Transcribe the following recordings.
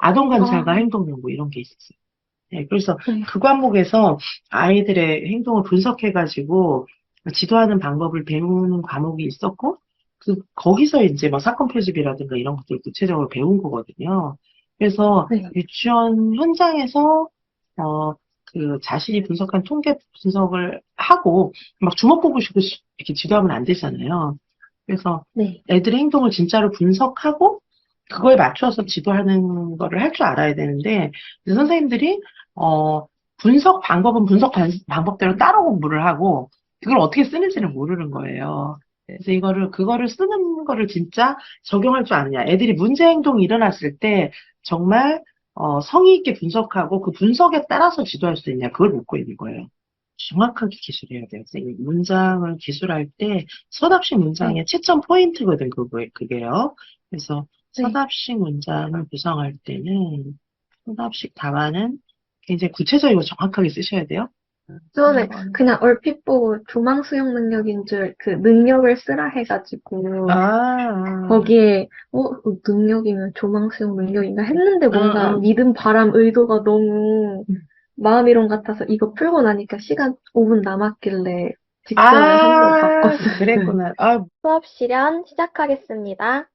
아동 관찰과 아. 행동 연구 이런 게 있었어요. 네, 그래서 네. 그 과목에서 아이들의 행동을 분석해가지고 지도하는 방법을 배우는 과목이 있었고, 그, 거기서 이제 뭐 사건 표집이라든가 이런 것들을 구체적으로 배운 거거든요. 그래서 네. 유치원 현장에서, 어, 그 자신이 분석한 통계 분석을 하고, 막 주먹 보고 싶고 이렇게 지도하면 안 되잖아요. 그래서 네. 애들의 행동을 진짜로 분석하고, 그거에 맞춰서 지도하는 거를 할 줄 알아야 되는데, 선생님들이, 어, 분석 방법은 분석 반- 방법대로 따로 공부를 하고, 그걸 어떻게 쓰는지를 모르는 거예요. 그래서 이거를, 그거를 쓰는 거를 진짜 적용할 줄 아느냐. 애들이 문제 행동이 일어났을 때, 정말, 어, 성의 있게 분석하고, 그 분석에 따라서 지도할 수 있냐. 그걸 묻고 있는 거예요. 정확하게 기술해야 돼요. 선생님. 문장을 기술할 때, 서답식 문장의 채점 포인트거든, 그거, 그게요. 그래서, 네. 서답식 문장을 구성할 때는 서답식 답안은 굉장히 구체적이고 정확하게 쓰셔야 돼요. 저는 음. 그냥 얼핏 보고 조망 수용 능력인 줄 그 능력을 쓰라 해가지고 아, 거기에 어 능력이면 조망 수용 능력인가 했는데 뭔가 응, 응. 믿음 바람 의도가 너무 음. 마음이론 같아서 이거 풀고 나니까 시간 5분 남았길래 직전에 한번 아, 바꿨어요. 그랬구나. 아, 수업 실현 시작하겠습니다.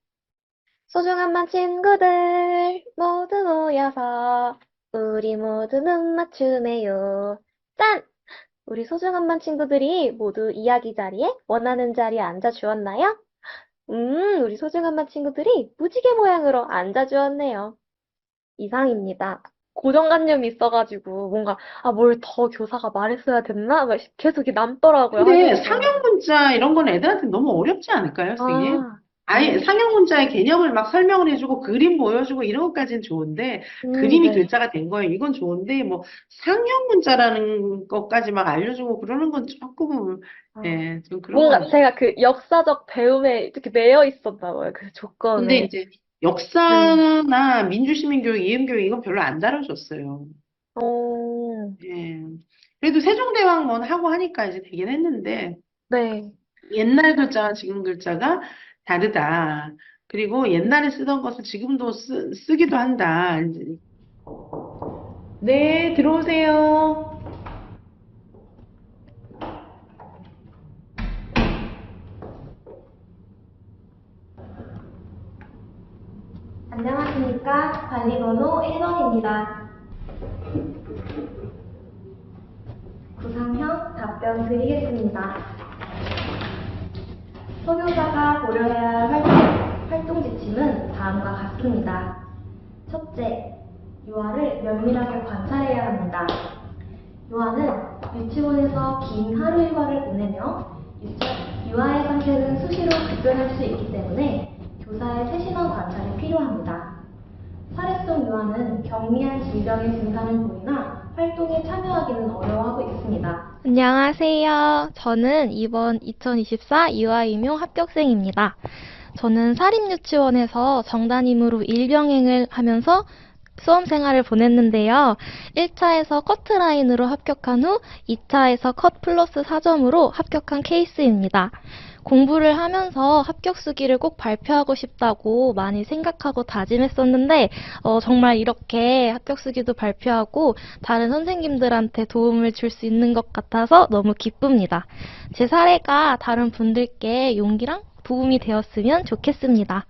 소중한 친구들 모두 모여서 우리 모두 눈 맞춤해요. 짠! 우리 소중한 반 친구들이 모두 이야기 자리에 원하는 자리에 앉아 주었나요? 음, 우리 소중한 반 친구들이 무지개 모양으로 앉아 주었네요. 이상입니다. 고정관념이 있어가지고 뭔가 아, 뭘 더 교사가 말했어야 됐나? 막 계속 이게 남더라고요. 근데. 상형 문자 이런 건 애들한테 너무 어렵지 않을까요, 선생님? 아, 아예 상형 문자의 개념을 막 설명을 해주고 그림 보여주고 이런 것까지는 좋은데 음, 그림이 네. 글자가 된 거예요. 이건 좋은데 뭐 상형 문자라는 것까지 막 알려주고 그러는 건 조금 아. 예, 좀 그런 뭔가 건 제가 그 역사적 배움에 이렇게 매여 있었나 봐요. 그 조건에. 근데 이제 역사나 민주시민교육, 이음교육 이건 별로 안 다뤄줬어요. 어, 예. 그래도 세종대왕론 하고 하니까 이제 되긴 했는데 네. 옛날 글자와 지금 글자가 다르다. 그리고 옛날에 쓰던 것을 지금도 쓰, 쓰기도 한다. 네, 들어오세요. 안녕하십니까. 관리번호 1번입니다. 구상형 답변 드리겠습니다. 소교사가 고려해야 할 활동, 활동 지침은 다음과 같습니다. 첫째, 유아를 면밀하게 관찰해야 합니다. 유아는 유치원에서 긴 하루 일과를 보내며 유아의 상태는 수시로 급변할 수 있기 때문에 교사의 세심한 관찰이 필요합니다. 사례성 유아는 경미한 질병의 증상을 보이나 활동에 참여하기는 어려워하고 있습니다. 안녕하세요. 저는 이번 2024 유아임용 합격생입니다. 저는 사립유치원에서 정단임으로 일병행을 하면서 수험 생활을 보냈는데요. 1차에서 커트 라인으로 합격한 후 2차에서 컷 플러스 4점으로 합격한 케이스입니다. 공부를 하면서 합격 수기를 꼭 발표하고 싶다고 많이 생각하고 다짐했었는데 어, 정말 이렇게 합격 수기도 발표하고 다른 선생님들한테 도움을 줄 수 있는 것 같아서 너무 기쁩니다. 제 사례가 다른 분들께 용기랑 도움이 되었으면 좋겠습니다.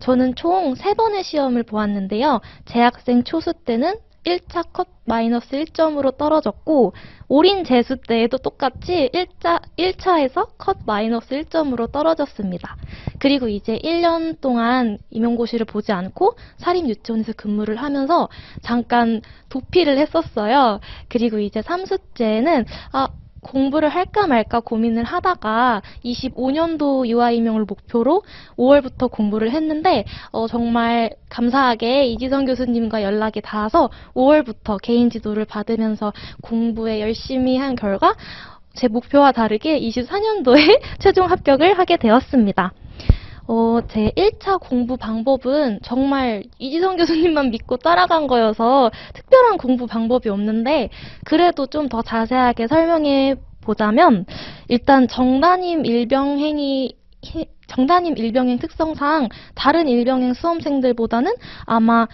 저는 총 3번의 시험을 보았는데요. 재학생 초수 때는 1차 컷 마이너스 1점으로 떨어졌고, 올인 재수 때에도 똑같이 1차, 1차에서 컷 마이너스 1점으로 떨어졌습니다. 그리고 이제 1년 동안 임용고시를 보지 않고 사립유치원에서 근무를 하면서 잠깐 도피를 했었어요. 그리고 이제 3수째는, 아, 공부를 할까 말까 고민을 하다가 25년도 유아임용을 목표로 5월부터 공부를 했는데 어, 정말 감사하게 이지성 교수님과 연락이 닿아서 5월부터 개인 지도를 받으면서 공부에 열심히 한 결과 제 목표와 다르게 24년도에 최종 합격을 하게 되었습니다. 어, 제 1차 공부 방법은 정말 이지성 교수님만 믿고 따라간 거여서 특별한 공부 방법이 없는데 그래도 좀 더 자세하게 설명해 보자면 일단 정단임 일병행이 히- 정단임 일병행 특성상 다른 일병행 수험생들보다는 아마